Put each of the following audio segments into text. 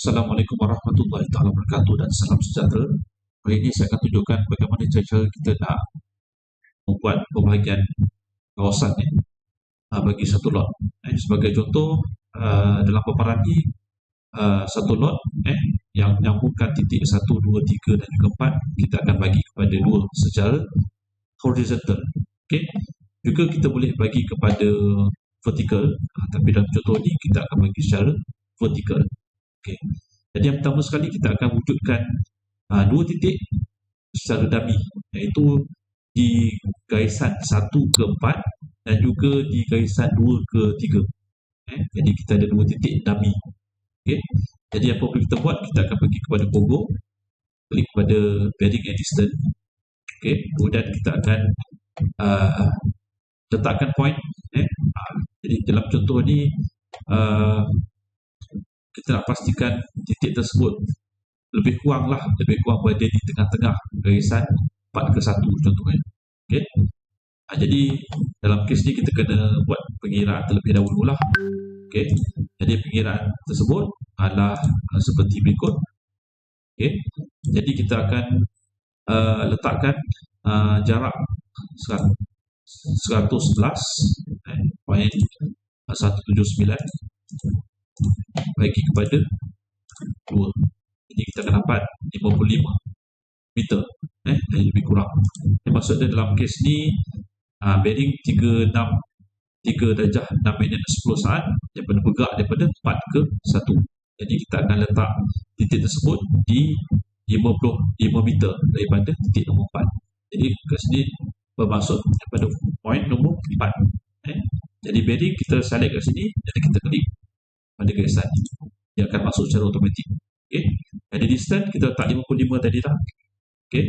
Assalamualaikum warahmatullahi taala wabarakatuh dan salam sejahtera. Hari ini saya akan tunjukkan bagaimana cara kita nak membuat pembahagian kawasan ni uh, bagi satu lot. Eh, sebagai contoh uh, dalam paparan ni uh, satu lot eh, yang menyambungkan titik 1, 2, 3 dan juga 4 kita akan bagi kepada dua secara horizontal. Okay. Juga kita boleh bagi kepada vertikal tapi dalam contoh ni kita akan bagi secara vertikal. Okay. Jadi yang pertama sekali kita akan wujudkan uh, dua titik secara dummy iaitu di garisan 1 ke 4 dan juga di garisan 2 ke 3. Eh, jadi kita ada dua titik dummy. Okay. Jadi apa yang kita buat? Kita akan pergi kepada Pogo, klik kepada bearing and distance. Okay. Kemudian kita akan uh, letakkan point. Eh. Uh, jadi dalam contoh ni uh, kita nak pastikan titik tersebut lebih kurang lah, lebih kurang berada di tengah-tengah garisan 4 ke 1 contohnya. Okay. Ha, jadi dalam kes ni kita kena buat pengiraan terlebih dahulu lah. Okay. Jadi pengiraan tersebut adalah uh, seperti berikut. Okay. Jadi kita akan uh, letakkan uh, jarak 111 eh, point 179 bagi kepada 2 jadi kita akan dapat 55 meter eh, lebih kurang. Yang maksudnya dalam kes ni uh, bearing 36 3 darjah 6 minit 10 saat daripada bergerak daripada 4 ke 1 jadi kita akan letak titik tersebut di 55 meter daripada titik nombor 4 jadi kat sini bermaksud daripada point nombor 4 eh. jadi bearing kita select kat sini jadi kita klik pada garisan ni dia akan masuk secara automatik okay. jadi distance kita letak 55 tadi lah okay.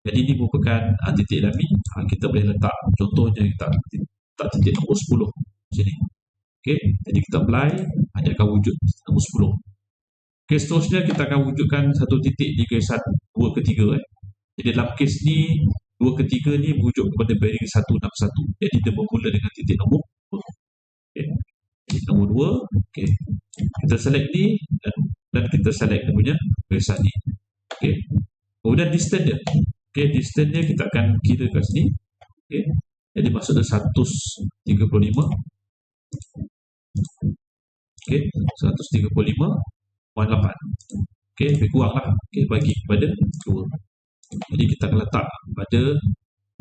jadi ini merupakan uh, titik lami uh, kita boleh letak contohnya kita letak titik nombor 10 sini okay. jadi kita apply dia akan wujud nombor 10 okay, seterusnya kita akan wujudkan satu titik di garisan 2 ke 3 eh. jadi dalam kes ni 2 ke 3 ni merujuk kepada bearing 161 jadi dia bermula dengan titik nombor nombor dua okay. kita select ni dan, dan kita select punya barisan ni okay. kemudian distance dia okay. distance dia kita akan kira kat sini okay. jadi maksudnya 135 okay. 135 point 8 okay. lebih kurang lah okay. bagi kepada 2 jadi kita akan letak pada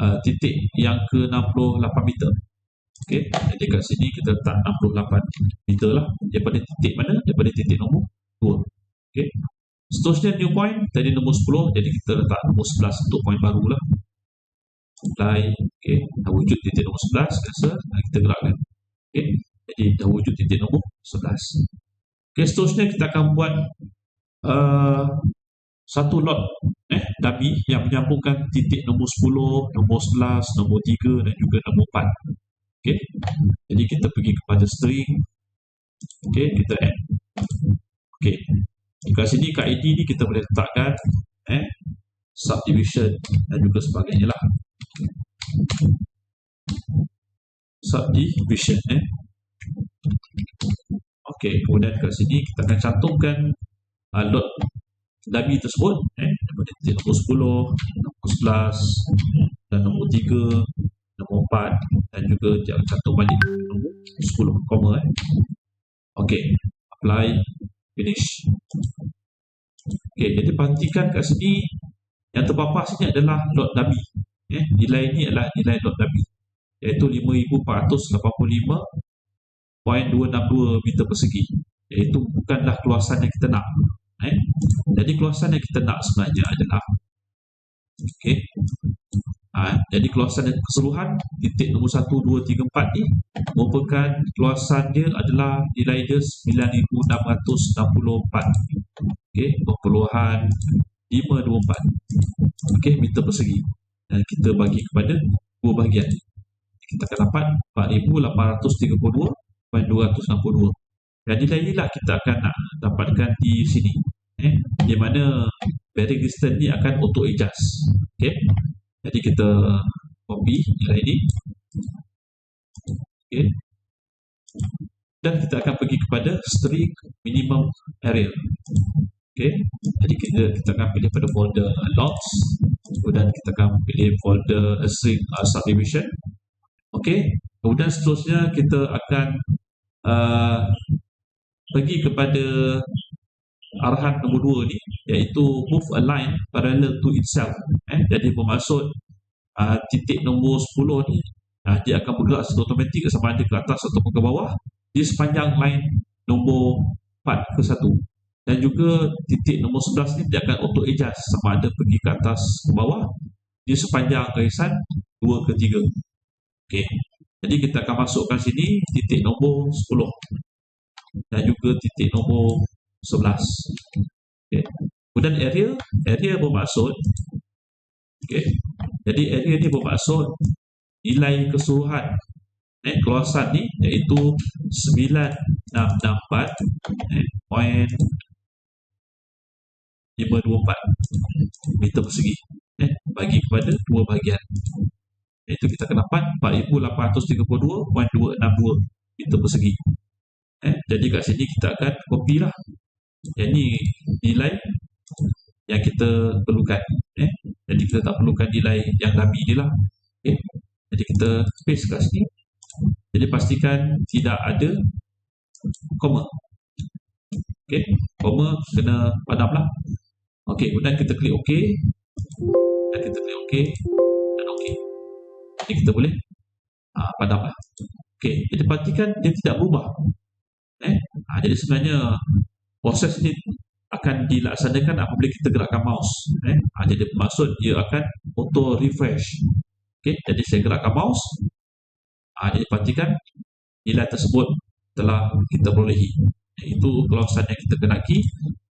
uh, titik yang ke 68 meter Okey, jadi kat sini kita letak 68 meter lah daripada titik mana? Daripada titik nombor 2. Okey. Seterusnya new point tadi nombor 10 jadi kita letak nombor 11 untuk point baru lah. Apply. Okey, dah wujud titik nombor 11 biasa dan kita gerakkan. Okey. Jadi dah wujud titik nombor 11. Okey, seterusnya kita akan buat uh, satu lot eh dummy yang menyambungkan titik nombor 10, nombor 11, nombor 3 dan juga nombor 4. Okay. Jadi kita pergi kepada string. Okay, kita add. Okay. Dekat sini kat ID ni kita boleh letakkan eh, subdivision dan juga sebagainya lah. Subdivision. Eh. Okay, kemudian kat sini kita akan cantumkan uh, load dummy tersebut eh, daripada titik nombor 10, nombor 11 dan nombor 3 nombor 4 dan juga cantum balik nombor 10 koma eh. Okey, apply finish. Okey, jadi perhatikan kat sini yang terpapar sini adalah lot dummy. Eh, nilai ini adalah nilai lot dummy iaitu 5485.262 meter persegi. Iaitu bukanlah keluasan yang kita nak. Eh, jadi keluasan yang kita nak sebenarnya adalah okey Ha, jadi keluasan yang keseluruhan titik nombor 1, 2, 3, 4 ni merupakan keluasan dia adalah nilai dia 9664 okay, perpuluhan 524 okay, meter persegi. Dan kita bagi kepada dua bahagian. Kita akan dapat 4832.262 dan nilai inilah kita akan nak dapatkan di sini. Eh, di mana bearing distance ni akan auto adjust okay. Jadi kita copy nilai ini. Okay. Dan kita akan pergi kepada string minimum area. Okey, jadi kita, kita akan pilih pada folder logs kemudian kita akan pilih folder string uh, subdivision Okey, kemudian seterusnya kita akan uh, pergi kepada arahan nombor dua ni iaitu move a line parallel to itself. Eh, jadi bermaksud uh, titik nombor 10 ni uh, dia akan bergerak secara automatik sama ada ke atas atau ke bawah di sepanjang line nombor 4 ke 1 dan juga titik nombor 11 ni dia akan auto adjust sama ada pergi ke atas ke bawah di sepanjang garisan 2 ke 3 Okey. Jadi kita akan masukkan sini titik nombor 10 dan juga titik nombor 11. Okey. Kemudian area, area bermaksud okey. Jadi area ni bermaksud nilai keseluruhan eh, kawasan ni iaitu 9664 eh, point 524 meter persegi eh, bagi kepada dua bahagian iaitu kita akan dapat 4832.262 meter persegi eh, jadi kat sini kita akan copy lah ni nilai yang kita perlukan eh. jadi kita tak perlukan nilai yang dummy ni lah okay. jadi kita paste kat sini. Jadi pastikan tidak ada koma ok koma kena padam lah. Ok kemudian kita klik ok. Dan kita klik ok. Dan ok. Jadi kita boleh uh, padam lah. Ok jadi pastikan dia tidak berubah eh? Uh, jadi sebenarnya proses ni akan dilaksanakan apabila kita gerakkan mouse eh? Uh, jadi maksud dia akan auto refresh ok jadi saya gerakkan mouse uh, jadi pastikan nilai tersebut telah kita perolehi itu kawasan yang kita kenaki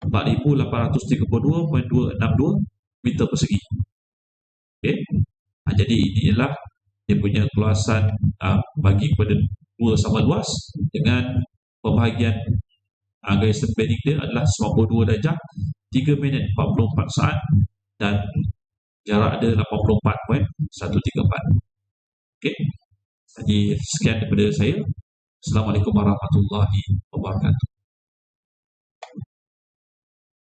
4832.262 meter persegi okay. ha, jadi inilah dia punya keluasan uh, bagi kepada dua sama luas dengan pembahagian uh, garis bending dia adalah 92 darjah 3 minit 44 saat dan jarak dia 84.134 ok jadi sekian daripada saya. Assalamualaikum warahmatullahi wabarakatuh